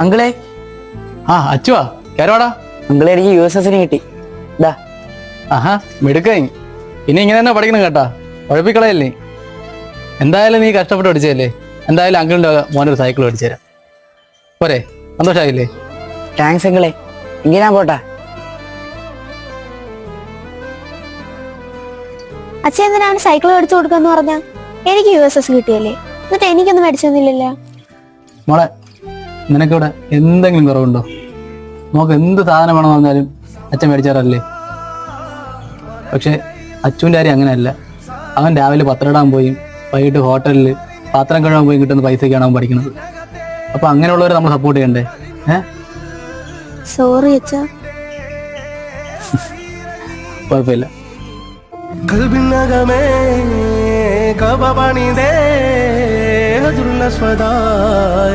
അങ്കിളെ. ആ അച്ചുവാ കയറുവാടാ അങ്കിളെ എനിക്ക് യു എസ് എസിന് കിട്ടി. ദാ. ആഹാ മിടുക്കായി ഇനി ഇങ്ങനെ തന്നെ പഠിക്കണം കേട്ടാ. ഉഴപ്പിക്കളയല്ലേ എന്തായാലും നീ കഷ്ടപ്പെട്ട് പഠിച്ചതല്ലേ? എന്തായാലും അങ്കിളിന്റെ മോനൊരു സൈക്കിൾ പഠിച്ചു തരാം പോരെ സന്തോഷമായില്ലേ താങ്ക്സ് അങ്കിളെ. ഇങ്ങനെ പോട്ടാ. അച്ഛൻ എന്തിനാണ് സൈക്കിൾ മേടിച്ചു കൊടുക്കാന്ന് പറഞ്ഞ? എനിക്ക് യു എസ് എസ് കിട്ടിയല്ലേ. എന്നിട്ട് എനിക്കൊന്നും മേടിച്ചൊന്നുമില്ലല്ലോ. മോളെ നിനക്കിവിടെ എന്തെങ്കിലും കുറവുണ്ടോ? നമുക്ക് എന്ത് സാധനം വേണമെന്ന് പറഞ്ഞാലും അച്ഛൻ മേടിച്ചാറല്ലേ? പക്ഷെ അച്ഛന്റെ കാര്യം അങ്ങനെയല്ല. അവൻ രാവിലെ പത്രം ഇടാൻ പോയി വൈകിട്ട് ഹോട്ടലിൽ പാത്രം കഴുകാൻ പോയി കിട്ടുന്ന പൈസയ്ക്കാണ് അവൻ പഠിക്കുന്നത്. അപ്പൊ അങ്ങനെയുള്ളവരെ നമ്മൾ സപ്പോർട്ട് ചെയ്യണ്ടേ? സോറി അച്ഛാ. കുഴപ്പമില്ല. കൽബിനകമേ കബ പണിതേ ഹജുള്ള സ്വദായ്